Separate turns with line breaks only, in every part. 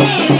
Yeah.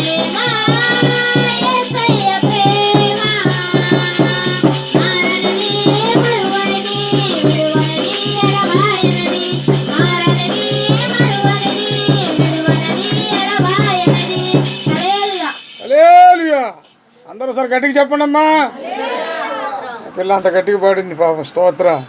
అందరూ sir గట్టిగా చెప్పండి అమ్మా పిల్ల అంత గట్టిగా పాడింది పాపం స్తోత్రం.